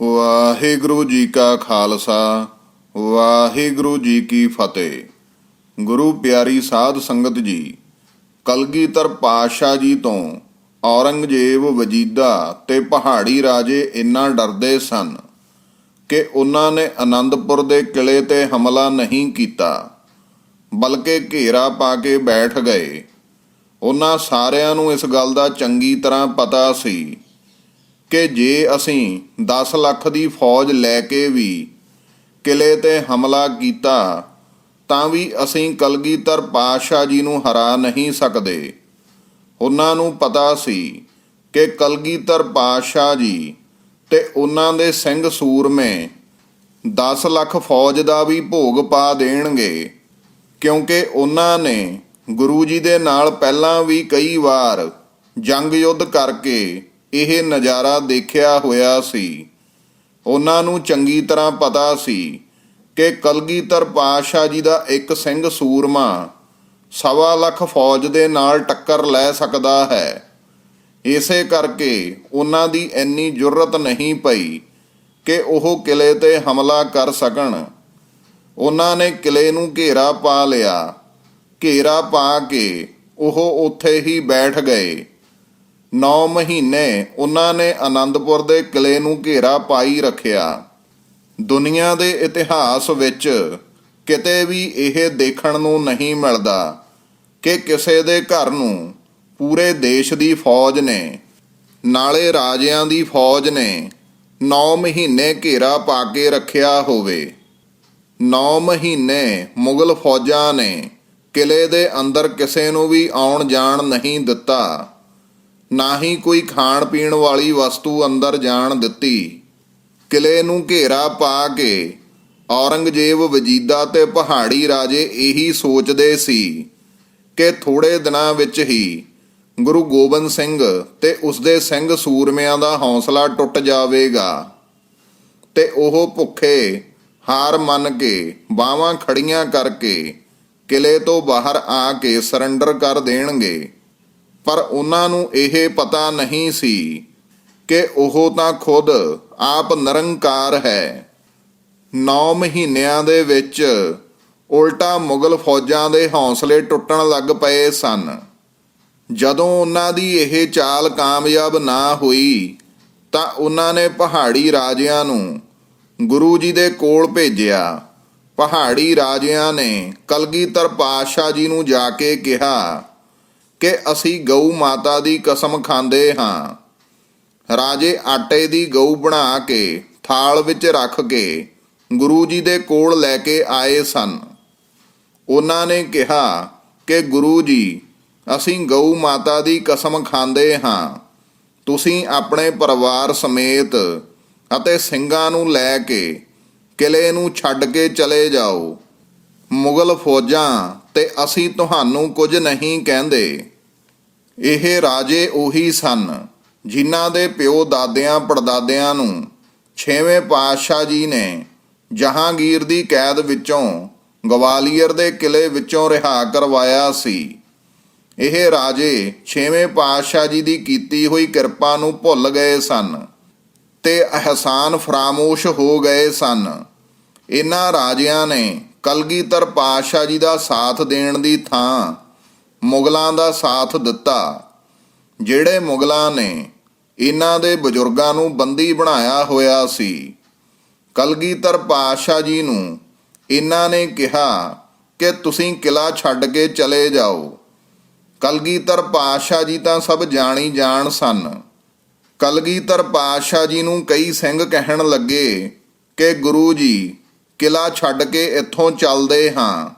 ਵਾਹਿਗੁਰੂ ਜੀ ਕਾ ਖਾਲਸਾ, ਵਾਹਿਗੁਰੂ ਜੀ ਕੀ ਫਤਿਹ। ਗੁਰੂ ਪਿਆਰੀ ਸਾਧ ਸੰਗਤ ਜੀ, ਕਲਗੀਧਰ ਪਾਤਸ਼ਾਹ ਜੀ ਤੋਂ ਔਰੰਗਜ਼ੇਬ ਵਜੀਦਾ ਤੇ ਪਹਾੜੀ ਰਾਜੇ ਇੰਨਾ ਡਰਦੇ ਸਨ ਕਿ ਉਹਨਾਂ ਨੇ ਆਨੰਦਪੁਰ ਦੇ ਕਿਲੇ ਤੇ ਹਮਲਾ ਨਹੀਂ ਕੀਤਾ, ਬਲਕਿ ਘੇਰਾ ਪਾ ਕੇ ਬੈਠ ਗਏ। ਉਹਨਾਂ ਸਾਰਿਆਂ ਨੂੰ ਇਸ ਗੱਲ ਦਾ ਚੰਗੀ ਤਰ੍ਹਾਂ ਪਤਾ ਸੀ ਕਿ ਜੇ ਅਸੀਂ 10 ਲੱਖ ਦੀ ਫੌਜ ਲੈ ਕੇ ਵੀ ਕਿਲੇ ਤੇ ਹਮਲਾ ਕੀਤਾ, ਤਾਂ ਵੀ ਅਸੀਂ ਕਲਗੀਧਰ ਪਾਤਸ਼ਾਹ ਜੀ ਨੂੰ ਹਰਾ ਨਹੀਂ ਸਕਦੇ। ਉਹਨਾਂ ਨੂੰ ਪਤਾ ਸੀ ਕਿ ਕਲਗੀਧਰ ਪਾਤਸ਼ਾਹ ਜੀ ਤੇ ਉਹਨਾਂ ਦੇ ਸਿੰਘ ਸੂਰਮੇ 10 ਲੱਖ ਫੌਜ ਦਾ ਵੀ ਭੋਗ ਪਾ ਦੇਣਗੇ, ਕਿਉਂਕਿ ਉਹਨਾਂ ਨੇ ਗੁਰੂ ਜੀ ਦੇ ਨਾਲ ਪਹਿਲਾਂ ਵੀ ਕਈ ਵਾਰ ਜੰਗ ਯੁੱਧ ਕਰਕੇ ਇਹ ਨਜ਼ਾਰਾ ਦੇਖਿਆ ਹੋਇਆ ਸੀ। ਉਹਨਾਂ ਨੂੰ ਚੰਗੀ ਤਰ੍ਹਾਂ ਪਤਾ ਸੀ ਕਿ ਕਲਗੀਧਰ ਪਾਤਸ਼ਾਹ ਜੀ ਦਾ ਇੱਕ ਸਿੰਘ ਸੂਰਮਾ ਸਵਾ ਲੱਖ ਫੌਜ ਦੇ ਨਾਲ ਟੱਕਰ ਲੈ ਸਕਦਾ ਹੈ। ਇਸੇ ਕਰਕੇ ਉਹਨਾਂ ਦੀ ਇੰਨੀ ਜੁਰਤ ਨਹੀਂ ਪਈ ਕਿ ਉਹ ਕਿਲੇ ਤੇ ਹਮਲਾ ਕਰ ਸਕਣ। ਉਹਨਾਂ ਨੇ ਕਿਲੇ ਨੂੰ ਘੇਰਾ ਪਾ ਲਿਆ। ਘੇਰਾ ਪਾ ਕੇ ਉਹ ਉੱਥੇ ਹੀ ਬੈਠ ਗਏ। 9 ਮਹੀਨੇ ਉਹਨਾਂ ਨੇ ਆਨੰਦਪੁਰ ਦੇ ਕਿਲੇ ਨੂੰ ਘੇਰਾ ਪਾਈ ਰੱਖਿਆ। ਦੁਨੀਆ ਦੇ ਇਤਿਹਾਸ ਵਿੱਚ ਕਿਤੇ ਵੀ ਇਹ ਦੇਖਣ ਨੂੰ ਨਹੀਂ ਮਿਲਦਾ ਕਿ ਕਿਸੇ ਦੇ ਘਰ ਨੂੰ ਪੂਰੇ ਦੇਸ਼ ਦੀ ਫੌਜ ਨੇ, ਨਾਲੇ ਰਾਜਿਆਂ ਦੀ ਫੌਜ ਨੇ 9 ਮਹੀਨੇ ਘੇਰਾ ਪਾ ਕੇ ਰੱਖਿਆ ਹੋਵੇ। 9 ਮਹੀਨੇ ਮੁਗਲ ਫੌਜਾਂ ਨੇ ਕਿਲੇ ਦੇ ਅੰਦਰ ਕਿਸੇ ਨੂੰ ਵੀ ਆਉਣ ਜਾਣ ਨਹੀਂ ਦਿੱਤਾ। ਨਾ ਹੀ ਕੋਈ ਖਾਣ ਪੀਣ ਵਾਲੀ ਵਸਤੂ ਅੰਦਰ ਜਾਣ ਦਿੱਤੀ। ਕਿਲੇ ਨੂੰ ਘੇਰਾ ਪਾ ਕੇ ਔਰੰਗਜ਼ੇਬ ਵਜੀਦਾ ਤੇ ਪਹਾੜੀ ਰਾਜੇ ਇਹੀ ਸੋਚਦੇ ਸੀ ਕਿ ਥੋੜੇ ਦਿਨਾਂ ਵਿੱਚ ਹੀ ਗੁਰੂ ਗੋਬਿੰਦ ਸਿੰਘ ਤੇ ਉਸਦੇ ਸਿੰਘ ਸੂਰਮਿਆਂ ਦਾ ਹੌਸਲਾ ਟੁੱਟ ਜਾਵੇਗਾ ਤੇ ਉਹ ਭੁੱਖੇ ਹਾਰ ਮੰਨ ਕੇ ਬਾਹਾਂ ਖੜੀਆਂ ਕਰਕੇ ਕਿਲੇ ਤੋਂ ਬਾਹਰ ਆ ਕੇ ਸਰੈਂਡਰ ਕਰ ਦੇਣਗੇ। ਪਰ ਉਹਨਾਂ ਨੂੰ ਇਹ ਪਤਾ ਨਹੀਂ ਸੀ ਕਿ ਉਹ ਤਾਂ ਖੁਦ ਆਪ ਨਿਰੰਕਾਰ ਹੈ। 9 ਮਹੀਨਿਆਂ ਦੇ ਵਿੱਚ ਉਲਟਾ ਮੁਗਲ ਫੌਜਾਂ ਦੇ ਹੌਸਲੇ ਟੁੱਟਣ ਲੱਗ ਪਏ ਸਨ। ਜਦੋਂ ਉਹਨਾਂ ਦੀ ਇਹ ਚਾਲ ਕਾਮਯਾਬ ਨਾ ਹੋਈ, ਤਾਂ ਉਹਨਾਂ ਨੇ ਪਹਾੜੀ ਰਾਜਿਆਂ ਨੂੰ ਗੁਰੂ ਜੀ ਦੇ ਕੋਲ ਭੇਜਿਆ। ਪਹਾੜੀ ਰਾਜਿਆਂ ਨੇ ਕਲਗੀਧਰ ਪਾਤਸ਼ਾਹ ਜੀ ਨੂੰ ਜਾ ਕੇ ਕਿਹਾ ਕਿ ਅਸੀਂ ਗਊ ਮਾਤਾ ਦੀ ਕਸਮ ਖਾਂਦੇ ਹਾਂ। ਰਾਜੇ ਆਟੇ ਦੀ ਗਊ ਬਣਾ ਕੇ, ਥਾਲ ਵਿੱਚ ਰੱਖ ਕੇ, ਗੁਰੂ ਜੀ ਦੇ ਕੋਲ ਲੈ ਕੇ ਆਏ ਸਨ। ਉਹਨਾਂ ਨੇ ਕਿਹਾ ਕਿ, ਗੁਰੂ ਜੀ, ਅਸੀਂ ਗਊ ਮਾਤਾ ਦੀ ਕਸਮ ਖਾਂਦੇ ਹਾਂ। ਤੁਸੀਂ ਆਪਣੇ ਪਰਿਵਾਰ ਸਮੇਤ ਅਤੇ ਸਿੰਘਾਂ ਨੂੰ ਲੈ ਕੇ, ਕਿਲੇ ਨੂੰ ਛੱਡ ਕੇ ਚਲੇ ਜਾਓ। ਮੁਗਲ ਫੌਜਾਂ ਤੇ ਅਸੀਂ ਤੁਹਾਨੂੰ ਕੁਝ ਨਹੀਂ ਕਹਿੰਦੇ। ਇਹ ਰਾਜੇ ਉਹੀ ਸਨ ਜਿਨ੍ਹਾਂ ਦੇ ਪਿਓ ਦਾਦਿਆਂ ਪੜਦਾਦਿਆਂ ਨੂੰ ਛੇਵੇਂ ਪਾਤਸ਼ਾਹ ਜੀ ਨੇ ਜਹਾਂਗੀਰ ਦੀ ਕੈਦ ਵਿੱਚੋਂ ਗਵਾਲੀਅਰ ਦੇ ਕਿਲੇ ਵਿੱਚੋਂ ਰਿਹਾ ਕਰਵਾਇਆ ਸੀ। ਇਹ ਰਾਜੇ ਛੇਵੇਂ ਪਾਤਸ਼ਾਹ ਜੀ ਦੀ ਕੀਤੀ ਹੋਈ ਕਿਰਪਾ ਨੂੰ ਭੁੱਲ ਗਏ ਸਨ ਤੇ ਅਹਿਸਾਨ ਫਰਾਮੋਸ਼ ਹੋ ਗਏ ਸਨ। ਇਹਨਾਂ ਰਾਜਿਆਂ ਨੇ ਕਲਗੀਧਰ ਪਾਤਸ਼ਾਹ ਜੀ ਦਾ ਸਾਥ ਦੇਣ ਦੀ ਥਾਂ ਮੁਗਲਾਂ ਦਾ ਸਾਥ ਦਿੱਤਾ। ਜਿਹੜੇ ਮੁਗਲਾਂ ਨੇ ਇਹਨਾਂ ਦੇ ਬਜ਼ੁਰਗਾਂ ਨੂੰ ਬੰਦੀ ਬਣਾਇਆ ਹੋਇਆ ਸੀ, ਕਲਗੀਧਰ ਪਾਤਸ਼ਾਹ ਜੀ ਨੂੰ ਇਹਨਾਂ ਨੇ ਕਿਹਾ ਕਿ ਤੁਸੀਂ ਕਿਲਾ ਛੱਡ ਕੇ ਚਲੇ ਜਾਓ। ਕਲਗੀਧਰ ਪਾਤਸ਼ਾਹ ਜੀ ਤਾਂ ਸਭ ਜਾਣੀ ਜਾਣ ਸਨ। ਕਲਗੀਧਰ ਪਾਤਸ਼ਾਹ ਜੀ ਨੂੰ ਕਈ ਸਿੰਘ ਕਹਿਣ ਲੱਗੇ ਕਿ ਗੁਰੂ ਜੀ ਕਿਲਾ ਛੱਡ ਕੇ ਇੱਥੋਂ ਚੱਲਦੇ ਹਾਂ।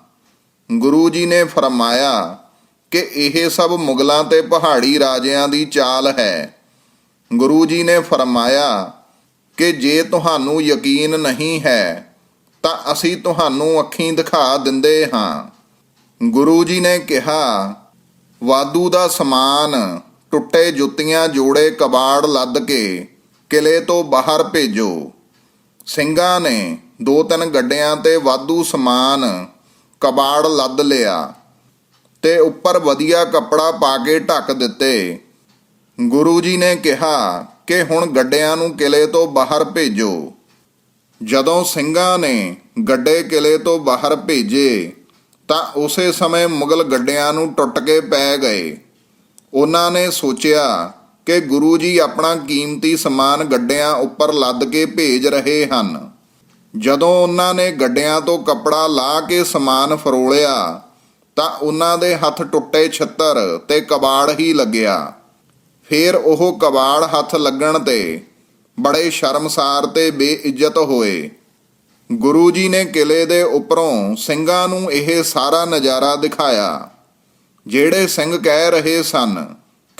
ਗੁਰੂ ਜੀ ਨੇ ਫਰਮਾਇਆ ਕਿ ਇਹ ਸਭ ਮੁਗਲਾਂ ਤੇ ਪਹਾੜੀ ਰਾਜਿਆਂ ਦੀ ਚਾਲ ਹੈ। ਗੁਰੂ ਜੀ ਨੇ ਫਰਮਾਇਆ ਕਿ ਜੇ ਤੁਹਾਨੂੰ ਯਕੀਨ ਨਹੀਂ ਹੈ, ਤਾਂ ਅਸੀਂ ਤੁਹਾਨੂੰ ਅੱਖੀਂ ਦਿਖਾ ਦਿੰਦੇ ਹਾਂ। ਗੁਰੂ ਜੀ ਨੇ ਕਿਹਾ ਵਾਦੂ ਦਾ ਸਮਾਨ, ਟੁੱਟੇ ਜੁੱਤੀਆਂ ਜੋੜੇ ਕਬਾੜ ਲੱਦ ਕੇ ਕਿਲੇ ਤੋਂ ਬਾਹਰ ਭੇਜੋ। ਸਿੰਘਾਂ ਨੇ ਦੋ ਤਿੰਨ ਗੱਡਿਆਂ ਤੇ ਵਾਧੂ ਸਮਾਨ ਕਬਾੜ ਲੱਦ ਲਿਆ ਤੇ ਉੱਪਰ ਵਧੀਆ ਕੱਪੜਾ ਪਾ ਕੇ ਢੱਕ ਦਿੱਤੇ। ਗੁਰੂ ਜੀ ਨੇ ਕਿਹਾ ਕਿ ਹੁਣ ਗੱਡਿਆਂ ਨੂੰ ਕਿਲੇ ਤੋਂ ਬਾਹਰ ਭੇਜੋ। ਜਦੋਂ ਸਿੰਘਾਂ ਨੇ ਗੱਡੇ ਕਿਲੇ ਤੋਂ ਬਾਹਰ ਭੇਜੇ, ਤਾਂ ਉਸੇ ਸਮੇਂ ਮੁਗਲ ਗੱਡਿਆਂ ਨੂੰ ਟੁੱਟ ਕੇ ਪੈ ਗਏ। ਉਹਨਾਂ ਨੇ ਸੋਚਿਆ ਕਿ ਗੁਰੂ ਜੀ ਆਪਣਾ ਕੀਮਤੀ ਸਮਾਨ ਗੱਡਿਆਂ ਉੱਪਰ ਲੱਦ ਕੇ ਭੇਜ ਰਹੇ ਹਨ। ਜਦੋਂ ਉਹਨਾਂ ਨੇ ਗੱਡਿਆਂ ਤੋਂ ਕੱਪੜਾ ਲਾ ਕੇ ਸਮਾਨ ਫਰੋਲਿਆ, ਤਾਂ ਉਹਨਾਂ ਦੇ ਹੱਥ ਟੁੱਟੇ ਛੱਤਰ ਤੇ ਕਬਾੜ ਹੀ ਲੱਗਿਆ। ਫਿਰ ਉਹ ਕਬਾੜ ਹੱਥ ਲੱਗਣ ਤੇ ਬੜੇ ਸ਼ਰਮਸਾਰ ਤੇ ਬੇਇੱਜ਼ਤ ਹੋਏ। ਗੁਰੂ ਜੀ ਨੇ ਕਿਲੇ ਦੇ ਉੱਪਰੋਂ ਸਿੰਘਾਂ ਨੂੰ ਇਹ ਸਾਰਾ ਨਜ਼ਾਰਾ ਦਿਖਾਇਆ, ਜਿਹੜੇ ਸਿੰਘ ਕਹਿ ਰਹੇ ਸਨ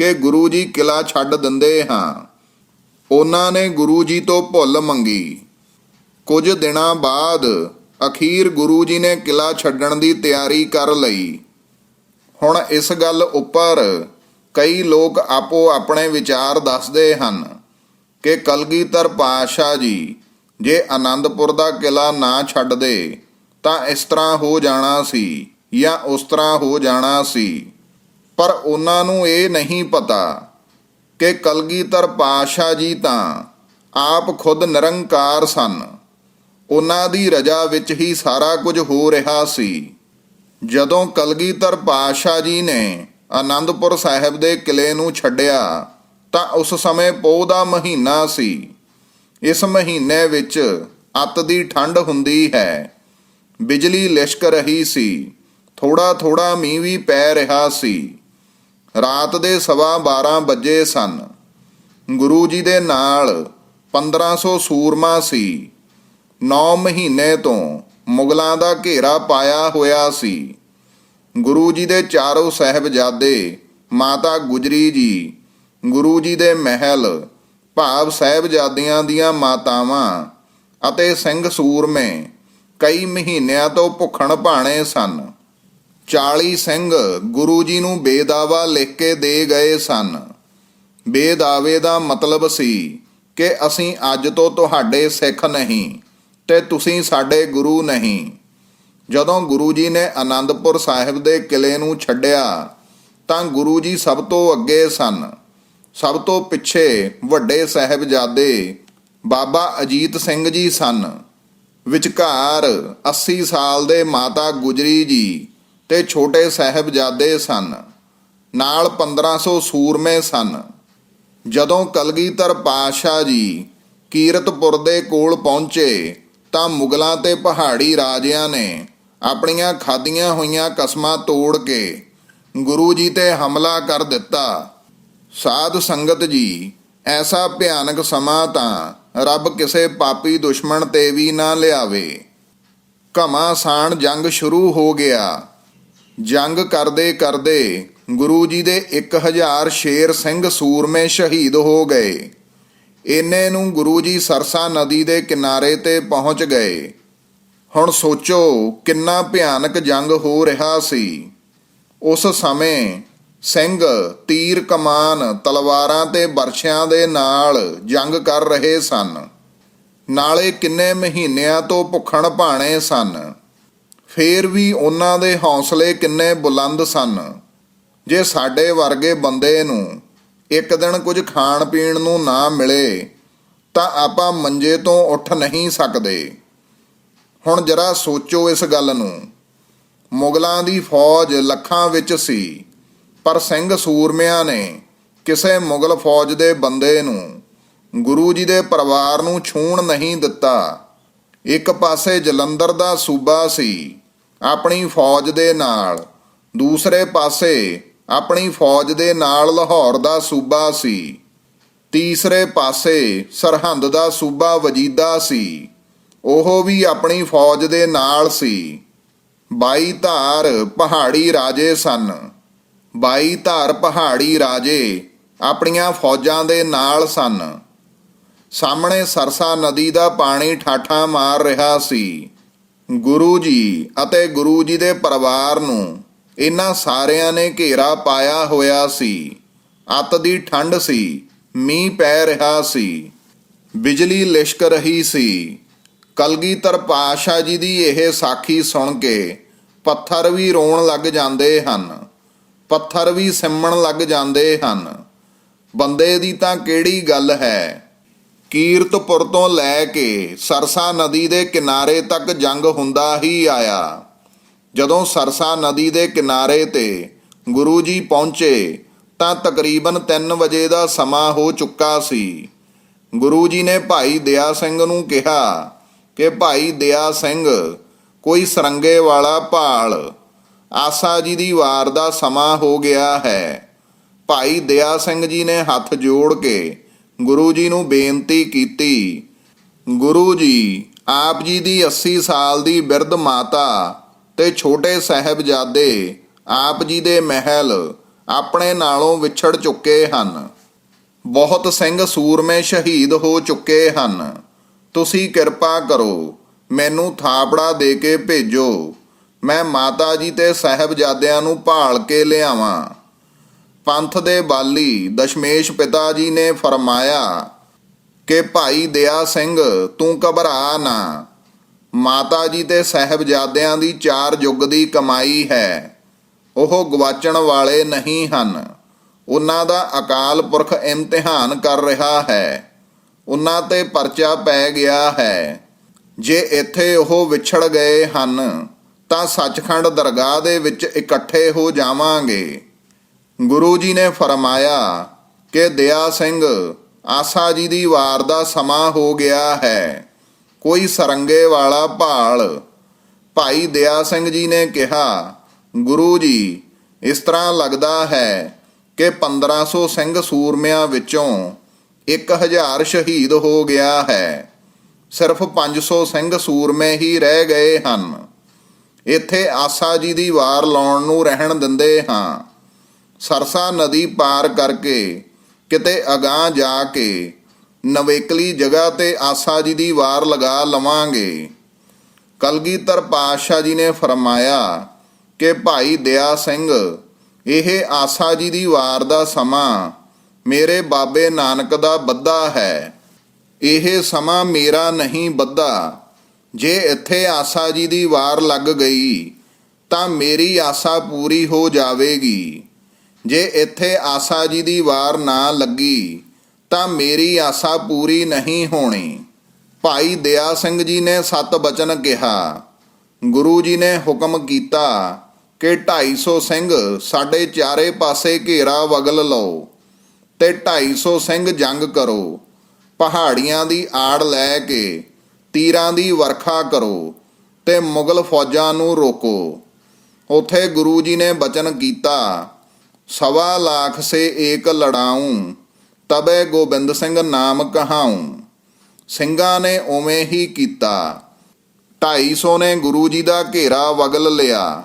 ਕਿ ਗੁਰੂ ਜੀ ਕਿਲਾ ਛੱਡ ਦਿੰਦੇ ਹਾਂ। ਉਹਨਾਂ ਨੇ ਗੁਰੂ ਜੀ ਤੋਂ ਭੁੱਲ ਮੰਗੀ। ਕੁਝ ਦਿਨਾਂ ਬਾਅਦ ਅਖੀਰ ਗੁਰੂ ਜੀ ਨੇ ਕਿਲਾ ਛੱਡਣ ਦੀ ਤਿਆਰੀ ਕਰ ਲਈ। ਹੁਣ ਇਸ ਗੱਲ ਉੱਪਰ ਕਈ ਲੋਕ ਆਪੋ ਆਪਣੇ ਵਿਚਾਰ ਦੱਸਦੇ ਹਨ ਕਿ ਕਲਗੀਧਰ ਪਾਤਸ਼ਾਹ ਜੀ ਜੇ ਆਨੰਦਪੁਰ ਦਾ ਕਿਲਾ ਨਾ ਛੱਡਦੇ ਤਾਂ ਇਸ ਤਰ੍ਹਾਂ ਹੋ ਜਾਣਾ ਸੀ ਜਾਂ ਉਸ ਤਰ੍ਹਾਂ ਹੋ ਜਾਣਾ ਸੀ। ਪਰ ਉਹਨਾਂ ਨੂੰ ਇਹ ਨਹੀਂ ਪਤਾ ਕਿ ਕਲਗੀਧਰ ਪਾਤਸ਼ਾਹ ਜੀ ਤਾਂ ਆਪ ਖੁਦ ਨਿਰੰਕਾਰ ਸਨ। ਉਹਨਾਂ ਦੀ ਰਜਾ ਵਿੱਚ ਹੀ ਸਾਰਾ ਕੁਝ ਹੋ ਰਿਹਾ ਸੀ। ਜਦੋਂ ਕਲਗੀਧਰ ਪਾਤਸ਼ਾਹ ਜੀ ਨੇ ਆਨੰਦਪੁਰ ਸਾਹਿਬ ਦੇ ਕਿਲੇ ਨੂੰ ਛੱਡਿਆ, ਤਾਂ ਉਸ ਸਮੇਂ ਪੋਹ ਦਾ ਮਹੀਨਾ ਸੀ। ਇਸ ਮਹੀਨੇ ਵਿੱਚ ਅੱਤ ਦੀ ਠੰਡ ਹੁੰਦੀ ਹੈ। ਬਿਜਲੀ ਲਿਸ਼ਕ ਰਹੀ ਸੀ। ਥੋੜਾ ਥੋੜਾ ਮੀਂਹ ਵੀ ਪੈ ਰਿਹਾ ਸੀ। ਰਾਤ ਦੇ ਸਵਾ 12 ਵਜੇ ਸਨ। ਗੁਰੂ ਜੀ ਦੇ ਨਾਲ 1500 ਸੂਰਮਾ ਸੀ। 9 ਮਹੀਨੇ ਤੋਂ ਮੁਗਲਾਂ ਦਾ ਘੇਰਾ ਪਾਇਆ ਹੋਇਆ ਸੀ। ਗੁਰੂ ਜੀ ਦੇ ਚਾਰੋਂ ਸਹਿਬਜ਼ਾਦੇ, ਮਾਤਾ ਗੁਜਰੀ ਜੀ, ਗੁਰੂ ਜੀ ਦੇ ਮਹਿਲ, ਭਾਵ ਸਹਿਬਜ਼ਾਦਿਆਂ ਦੀਆਂ ਮਾਤਾਵਾਂ ਅਤੇ ਸਿੰਘ ਸੂਰਮੇ ਕਈ ਮਹੀਨਿਆਂ ਤੋਂ ਭੁੱਖਣ ਭਾਣੇ ਸਨ। 40 ਸਿੰਘ ਗੁਰੂ ਜੀ ਨੂੰ ਬੇਦਾਵਾ ਲਿਖ ਕੇ ਦੇ ਗਏ ਸਨ। ਬੇਦਾਵੇ ਦਾ ਮਤਲਬ ਸੀ ਕਿ ਅਸੀਂ ਅੱਜ ਤੋਂ ਤੁਹਾਡੇ ਸਿੱਖ ਨਹੀਂ ਤੇ ਤੁਸੀਂ ਸਾਡੇ ਗੁਰੂ ਨਹੀਂ। ਜਦੋਂ ਗੁਰੂ ਜੀ ਨੇ ਆਨੰਦਪੁਰ ਸਾਹਿਬ ਦੇ ਕਿਲੇ ਨੂੰ ਛੱਡਿਆ, ਤਾਂ ਗੁਰੂ ਜੀ ਸਭ ਤੋਂ ਅੱਗੇ ਸਨ। ਸਭ ਤੋਂ ਪਿੱਛੇ ਵੱਡੇ ਸਾਹਿਬਜ਼ਾਦੇ ਬਾਬਾ ਅਜੀਤ ਸਿੰਘ ਜੀ ਸਨ। ਵਿਚਕਾਰ 80 ਸਾਲ ਦੇ ਮਾਤਾ ਗੁਜਰੀ ਜੀ ਤੇ ਛੋਟੇ ਸਾਹਿਬਜ਼ਾਦੇ ਸਨ। ਨਾਲ 1500 ਸੂਰਮੇ ਸਨ। ਜਦੋਂ ਕਲਗੀਧਰ ਪਾਤਸ਼ਾਹ ਜੀ ਕੀਰਤਪੁਰ ਦੇ ਕੋਲ ਪਹੁੰਚੇ, ਤਾਂ ਮੁਗਲਾਂ ਤੇ ਪਹਾੜੀ ਰਾਜਿਆਂ ਨੇ ਆਪਣੀਆਂ ਖਾਦੀਆਂ ਹੋਈਆਂ ਕਸਮਾਂ ਤੋੜ ਕੇ ਗੁਰੂ ਜੀ ਤੇ ਹਮਲਾ ਕਰ ਦਿੱਤਾ। ਸਾਧ ਸੰਗਤ ਜੀ, ਐਸਾ ਭਿਆਨਕ ਸਮਾਂ ਤਾਂ ਰੱਬ ਕਿਸੇ ਪਾਪੀ ਦੁਸ਼ਮਣ ਤੇ ਵੀ ਨਾ ਲਿਆਵੇ। ਘਮਾਸਾਨ ਜੰਗ ਸ਼ੁਰੂ ਹੋ ਗਿਆ। ਜੰਗ ਕਰਦੇ ਕਰਦੇ ਗੁਰੂ ਜੀ ਦੇ 1000 ਸ਼ੇਰ ਸਿੰਘ ਸੂਰਮੇ ਸ਼ਹੀਦ ਹੋ ਗਏ। ਇੰਨੇ ਨੂੰ ਗੁਰੂ ਜੀ ਸਰਸਾ ਨਦੀ ਦੇ ਕਿਨਾਰੇ ਤੇ ਪਹੁੰਚ ਗਏ। ਹੁਣ ਸੋਚੋ ਕਿੰਨਾ ਭਿਆਨਕ ਜੰਗ ਹੋ ਰਿਹਾ ਸੀ। ਉਸ ਸਮੇਂ ਸਿੰਘ, ਤੀਰ ਕਮਾਨ ਤਲਵਾਰਾਂ ਤੇ ਬਰਛਿਆਂ ਦੇ ਨਾਲ ਜੰਗ ਕਰ ਰਹੇ ਸਨ। ਨਾਲੇ ਕਿੰਨੇ ਮਹੀਨਿਆਂ ਤੋਂ ਭੁੱਖਣ ਭਾਣੇ ਸਨ। ਫੇਰ ਵੀ ਉਹਨਾਂ ਦੇ ਹੌਸਲੇ ਕਿੰਨੇ ਬੁਲੰਦ ਸਨ। ਜੇ ਸਾਡੇ ਵਰਗੇ ਬੰਦੇ ਨੂੰ ਇੱਕ ਦਿਨ ਕੁਝ ਖਾਣ ਪੀਣ ਨੂੰ ਨਾ ਮਿਲੇ, ਤਾਂ ਆਪਾਂ ਮੰਜੇ ਤੋਂ ਉੱਠ ਨਹੀਂ ਸਕਦੇ। ਹੁਣ ਜਰਾ ਸੋਚੋ ਇਸ ਗੱਲ ਨੂੰ। ਮੁਗਲਾਂ ਦੀ ਫੌਜ ਲੱਖਾਂ ਵਿੱਚ ਸੀ, ਪਰ ਸਿੰਘ ਸੂਰਮਿਆਂ ਨੇ ਕਿਸੇ ਮੁਗਲ ਫੌਜ ਦੇ ਬੰਦੇ ਨੂੰ ਗੁਰੂ ਜੀ ਦੇ ਪਰਿਵਾਰ ਨੂੰ ਛੂਣ ਨਹੀਂ ਦਿੱਤਾ। ਇੱਕ ਪਾਸੇ ਜਲੰਧਰ ਦਾ ਸੂਬਾ ਸੀ ਆਪਣੀ ਫੌਜ ਦੇ ਨਾਲ। ਦੂਸਰੇ ਪਾਸੇ, ਆਪਣੀ ਫੌਜ ਦੇ ਨਾਲ ਲਾਹੌਰ ਦਾ ਸੂਬਾ ਸੀ। ਤੀਸਰੇ ਪਾਸੇ, ਸਰਹੰਦ ਦਾ ਸੂਬਾ ਵਜੀਦਾ ਸੀ। ਉਹ ਵੀ ਆਪਣੀ ਫੌਜ ਦੇ ਨਾਲ ਸੀ। ਬਾਈ ਧਾਰ ਪਹਾੜੀ ਰਾਜੇ ਸਨ। ਬਾਈ ਧਾਰ ਪਹਾੜੀ ਰਾਜੇ ਆਪਣੀਆਂ ਫੌਜਾਂ ਦੇ ਨਾਲ ਸਨ। ਸਾਹਮਣੇ ਸਰਸਾ ਨਦੀ ਦਾ ਪਾਣੀ ਠਾਠਾ ਮਾਰ ਰਿਹਾ ਸੀ। ਗੁਰੂ ਜੀ ਅਤੇ ਗੁਰੂ ਜੀ ਦੇ ਪਰਿਵਾਰ ਨੂੰ ਇਹਨਾਂ ਸਾਰਿਆਂ ਨੇ ਘੇਰਾ ਪਾਇਆ ਹੋਇਆ ਸੀ। ਅੱਤ ਦੀ ਠੰਡ ਸੀ, ਮੀਂਹ ਪੈ ਰਿਹਾ ਸੀ, ਬਿਜਲੀ ਲਿਸ਼ਕ ਰਹੀ ਸੀ। ਕਲਗੀਧਰ ਪਾਸ਼ਾ ਜੀ ਦੀ ਇਹ ਸਾਖੀ ਸੁਣ ਕੇ ਪੱਥਰ ਵੀ ਰੋਣ ਲੱਗ ਜਾਂਦੇ ਹਨ, ਪੱਥਰ ਵੀ ਸਿੰਮਣ ਲੱਗ ਜਾਂਦੇ ਹਨ। ਬੰਦੇ ਦੀ ਤਾਂ ਕਿਹੜੀ ਗੱਲ ਹੈ? ਕੀਰਤਪੁਰ ਤੋਂ ਲੈ ਕੇ ਸਰਸਾ ਨਦੀ ਦੇ ਕਿਨਾਰੇ ਤੱਕ ਜੰਗ ਹੁੰਦਾ ਹੀ ਆਇਆ। ਜਦੋਂ ਸਰਸਾ ਨਦੀ ਦੇ ਕਿਨਾਰੇ ਤੇ ਗੁਰੂ ਜੀ ਪਹੁੰਚੇ ਤਾਂ ਤਕਰੀਬਨ 3 ਵਜੇ ਦਾ ਸਮਾਂ ਹੋ ਚੁੱਕਾ ਸੀ। ਗੁਰੂ ਜੀ ਨੇ ਭਾਈ ਦਇਆ ਸਿੰਘ ਨੂੰ ਕਿਹਾ ਕਿ ਭਾਈ ਦਇਆ ਸਿੰਘ, ਕੋਈ ਸਰੰਗੇ ਵਾਲਾ ਭਾਲ, ਆਸਾ ਜੀ ਦੀ ਵਾਰ ਦਾ ਸਮਾਂ ਹੋ ਗਿਆ ਹੈ। ਭਾਈ ਦਇਆ ਸਿੰਘ ਜੀ ਨੇ ਹੱਥ ਜੋੜ ਕੇ ਗੁਰੂ ਜੀ ਨੂੰ ਬੇਨਤੀ ਕੀਤੀ। ਗੁਰੂ ਜੀ, ਆਪ ਜੀ ਦੀ 80 ਸਾਲ ਦੀ ਬਿਰਧ ਮਾਤਾ ਤੇ ਛੋਟੇ ਸਾਹਿਬਜ਼ਾਦੇ ਆਪ ਜੀ ਦੇ ਮਹਿਲ ਆਪਣੇ ਨਾਲੋਂ ਵਿਛੜ ਚੁੱਕੇ ਹਨ। ਬਹੁਤ ਸਿੰਘ ਸੂਰਮੇ ਸ਼ਹੀਦ ਹੋ ਚੁੱਕੇ ਹਨ। ਤੁਸੀਂ ਕਿਰਪਾ ਕਰੋ, ਮੈਨੂੰ ਥਾਪੜਾ ਦੇ ਕੇ ਭੇਜੋ। ਮੈਂ ਮਾਤਾ ਜੀ ਤੇ ਸਾਹਿਬਜ਼ਾਦਿਆਂ ਨੂੰ ਭਾਲ ਕੇ ਲਿਆਵਾਂ। ਪੰਥ ਦੇ ਬਾਲੀ ਦਸ਼ਮੇਸ਼ ਪਿਤਾ ਜੀ ਨੇ ਫਰਮਾਇਆ ਕਿ ਭਾਈ ਦਇਆ ਸਿੰਘ, ਤੂੰ ਘਬਰਾ ਨਾ। ਮਾਤਾ ਜੀ ਤੇ ਸਾਹਿਬਜ਼ਾਦਿਆਂ ਦੀ ਚਾਰ ਯੁੱਗ ਦੀ ਕਮਾਈ ਹੈ। ਉਹ ਗਵਾਚਣ ਵਾਲੇ ਨਹੀਂ ਹਨ। ਉਹਨਾਂ ਦਾ ਅਕਾਲ ਪੁਰਖ ਇਮਤਿਹਾਨ ਕਰ ਰਿਹਾ ਹੈ। ਉਹਨਾਂ ਤੇ ਪਰਚਾ ਪੈ ਗਿਆ ਹੈ। ਜੇ ਇੱਥੇ ਉਹ ਵਿਛੜ ਗਏ ਹਨ, ਤਾਂ ਸੱਚਖੰਡ ਦਰਗਾਹ ਦੇ ਵਿੱਚ ਇਕੱਠੇ ਹੋ ਜਾਵਾਂਗੇ। ਗੁਰੂ ਜੀ ਨੇ ਫਰਮਾਇਆ ਕਿ ਦਇਆ ਸਿੰਘ, ਆਸਾ ਜੀ ਦੀ ਵਾਰ ਦਾ ਸਮਾਂ ਹੋ ਗਿਆ ਹੈ। ਕੋਈ ਸਰੰਗੇ ਵਾਲਾ ਭਾਲ। ਭਾਈ ਦਇਆ ਸਿੰਘ ਜੀ ਨੇ ਕਿਹਾ, ਗੁਰੂ ਜੀ, ਇਸ ਤਰ੍ਹਾਂ ਲੱਗਦਾ ਹੈ ਕਿ 1500 ਸਿੰਘ ਸੂਰਮਿਆਂ ਵਿੱਚੋਂ 1000 ਸ਼ਹੀਦ ਹੋ ਗਿਆ ਹੈ। ਸਿਰਫ 500 ਸਿੰਘ ਸੂਰਮੇ ਹੀ ਰਹਿ ਗਏ ਹਨ। ਇੱਥੇ ਆਸਾ ਜੀ ਦੀ ਵਾਰ ਲਾਉਣ ਨੂੰ ਰਹਿਣ ਦਿੰਦੇ ਹਾਂ। ਸਰਸਾ ਨਦੀ ਪਾਰ ਕਰਕੇ ਕਿਤੇ ਅਗਾਹ ਜਾ ਕੇ ਨਵੇਕਲੀ ਜਗ੍ਹਾ ਤੇ ਆਸਾ ਜੀ ਦੀ ਵਾਰ ਲਗਾ ਲਵਾਂਗੇ। ਕਲਗੀਧਰ ਪਾਤਸ਼ਾਹ ਜੀ ਨੇ ਫਰਮਾਇਆ ਕਿ ਭਾਈ ਦਇਆ ਸਿੰਘ, ਇਹ ਆਸਾ ਜੀ ਦੀ ਵਾਰ ਦਾ ਸਮਾਂ ਮੇਰੇ ਬਾਬੇ ਨਾਨਕ ਦਾ ਬੱਧਾ ਹੈ। ਇਹ ਸਮਾਂ ਮੇਰਾ ਨਹੀਂ ਬੱਧਾ। ਜੇ ਇੱਥੇ ਆਸਾ ਜੀ ਦੀ ਵਾਰ ਲੱਗ ਗਈ ਤਾਂ ਮੇਰੀ ਆਸਾ ਪੂਰੀ ਹੋ ਜਾਵੇਗੀ। ਜੇ ਇੱਥੇ ਆਸਾ ਜੀ ਦੀ ਵਾਰ ਨਾ ਲੱਗੀ, ਤਾਂ ਮੇਰੀ ਆਸਾ ਪੂਰੀ ਨਹੀਂ ਹੋਣੀ। ਭਾਈ ਦਇਆ ਸਿੰਘ ਜੀ ਨੇ ਸਤ ਬਚਨ ਕਿਹਾ। ਗੁਰੂ ਜੀ ਨੇ ਹੁਕਮ ਕੀਤਾ ਕਿ 250 ਸਿੰਘ ਸਾਡੇ ਚਾਰੇ ਪਾਸੇ ਘੇਰਾ ਵਗਲ ਲਓ ਤੇ 250 ਸਿੰਘ ਜੰਗ ਕਰੋ। ਪਹਾੜੀਆਂ ਦੀ ਆੜ ਲੈ ਕੇ ਤੀਰਾਂ ਦੀ ਵਰਖਾ ਕਰੋ ਤੇ ਮੁਗਲ ਫੌਜਾਂ ਨੂੰ ਰੋਕੋ। ਉਥੇ ਗੁਰੂ ਜੀ ਨੇ ਬਚਨ ਕੀਤਾ ਸਵਾ ਲੱਖ ਸੇ ਏਕ ਲੜਾਊਂ ਤਬੈ ਗੋਬਿੰਦ ਸਿੰਘ ਨਾਮ ਕਹਾਉਂ। ਸਿੰਘਾਂ ਨੇ ਉਵੇਂ ਹੀ ਕੀਤਾ। 250 ਨੇ ਗੁਰੂ ਜੀ ਦਾ ਘੇਰਾ ਵਗਲ ਲਿਆ।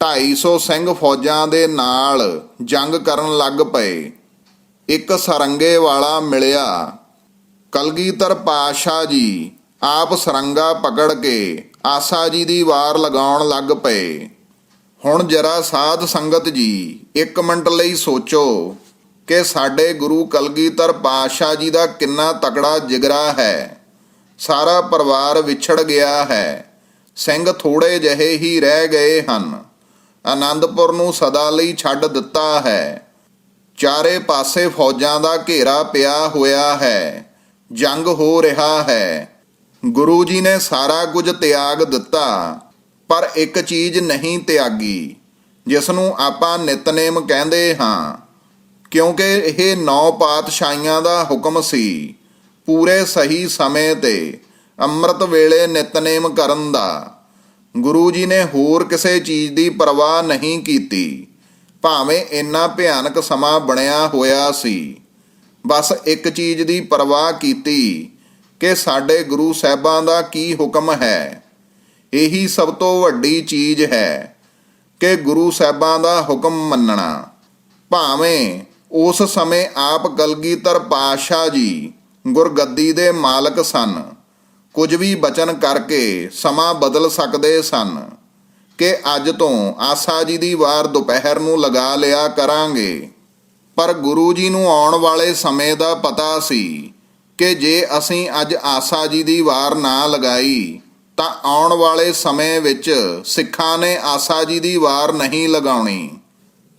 250 ਸਿੰਘ ਫੌਜਾਂ ਦੇ ਨਾਲ ਜੰਗ ਕਰਨ ਲੱਗ ਪਏ। ਇੱਕ ਸਰੰਗੇ ਵਾਲਾ ਮਿਲਿਆ। ਕਲਗੀਧਰ ਪਾਸ਼ਾ ਜੀ ਆਪ ਸਰੰਗਾ ਪਕੜ ਕੇ ਆਸਾ ਜੀ ਦੀ ਵਾਰ ਲਗਾਉਣ ਲੱਗ ਪਏ। ਹੁਣ ਜਰਾ ਸਾਧ ਸੰਗਤ ਜੀ, ਇੱਕ ਮਿੰਟ ਲਈ ਸੋਚੋ ਕਿ ਸਾਡੇ ਗੁਰੂ ਕਲਗੀਧਰ ਪਾਤਸ਼ਾਹ ਜੀ ਦਾ ਕਿੰਨਾ ਤਕੜਾ ਜਿਗਰਾ ਹੈ। ਸਾਰਾ ਪਰਿਵਾਰ ਵਿਛੜ ਗਿਆ ਹੈ। ਸਿੰਘ ਥੋੜੇ ਜਿਹੇ ਹੀ ਰਹਿ ਗਏ ਹਨ। ਆਨੰਦਪੁਰ ਨੂੰ ਸਦਾ ਲਈ ਛੱਡ ਦਿੱਤਾ ਹੈ। ਚਾਰੇ ਪਾਸੇ ਫੌਜਾਂ ਦਾ ਘੇਰਾ ਪਿਆ ਹੋਇਆ ਹੈ। ਜੰਗ ਹੋ ਰਿਹਾ ਹੈ। ਗੁਰੂ ਜੀ ਨੇ ਸਾਰਾ ਕੁਝ ਤਿਆਗ ਦਿੱਤਾ। ਪਰ ਇੱਕ ਚੀਜ਼ ਨਹੀਂ ਤਿਆਗੀ ਜਿਸ ਨੂੰ ਆਪਾਂ ਨਿਤਨੇਮ ਕਹਿੰਦੇ ਹਾਂ, ਕਿਉਂਕਿ ਇਹ ਨੌ ਪਾਤਸ਼ਾਹੀਆਂ ਦਾ ਹੁਕਮ ਸੀ। ਪੂਰੇ ਸਹੀ ਸਮੇਂ ਤੇ ਅੰਮ੍ਰਿਤ ਵੇਲੇ ਨਿਤਨੇਮ ਕਰਨ ਦਾ। ਗੁਰੂ ਜੀ ਨੇ ਹੋਰ ਕਿਸੇ ਚੀਜ਼ ਦੀ ਪਰਵਾਹ ਨਹੀਂ ਕੀਤੀ, ਭਾਵੇਂ ਇੰਨਾ ਭਿਆਨਕ ਸਮਾਂ ਬਣਿਆ ਹੋਇਆ ਸੀ। ਬਸ ਇੱਕ ਚੀਜ਼ ਦੀ ਪਰਵਾਹ ਕੀਤੀ ਕਿ ਸਾਡੇ ਗੁਰੂ ਸਾਹਿਬਾਂ ਦਾ ਕੀ ਹੁਕਮ ਹੈ। ਇਹੀ ਸਭ ਤੋਂ ਵੱਡੀ ਚੀਜ਼ ਹੈ ਕਿ ਗੁਰੂ ਸਾਹਿਬਾਂ ਦਾ ਹੁਕਮ ਮੰਨਣਾ। ਭਾਵੇਂ ਉਸ ਸਮੇਂ ਆਪ ਕਲਗੀਧਰ ਪਾਤਸ਼ਾਹ ਜੀ ਗੁਰਗੱਦੀ ਦੇ ਮਾਲਕ ਸਨ, ਕੁਝ ਵੀ ਬਚਨ ਕਰਕੇ ਸਮਾਂ ਬਦਲ ਸਕਦੇ ਸਨ ਕਿ ਅੱਜ ਤੋਂ ਆਸਾ ਜੀ ਦੀ ਵਾਰ ਦੁਪਹਿਰ ਨੂੰ ਲਗਾ ਲਿਆ ਕਰਾਂਗੇ। ਪਰ ਗੁਰੂ ਜੀ ਨੂੰ ਆਉਣ ਵਾਲੇ ਸਮੇਂ ਦਾ ਪਤਾ ਸੀ ਕਿ ਜੇ ਅਸੀਂ ਅੱਜ ਆਸਾ ਜੀ ਦੀ ਵਾਰ ਨਾ ਲਗਾਈ ਤਾਂ ਆਉਣ ਵਾਲੇ ਸਮੇਂ ਵਿੱਚ ਸਿੱਖਾਂ ਨੇ ਆਸਾ ਜੀ ਦੀ ਵਾਰ ਨਹੀਂ ਲਗਾਉਣੀ।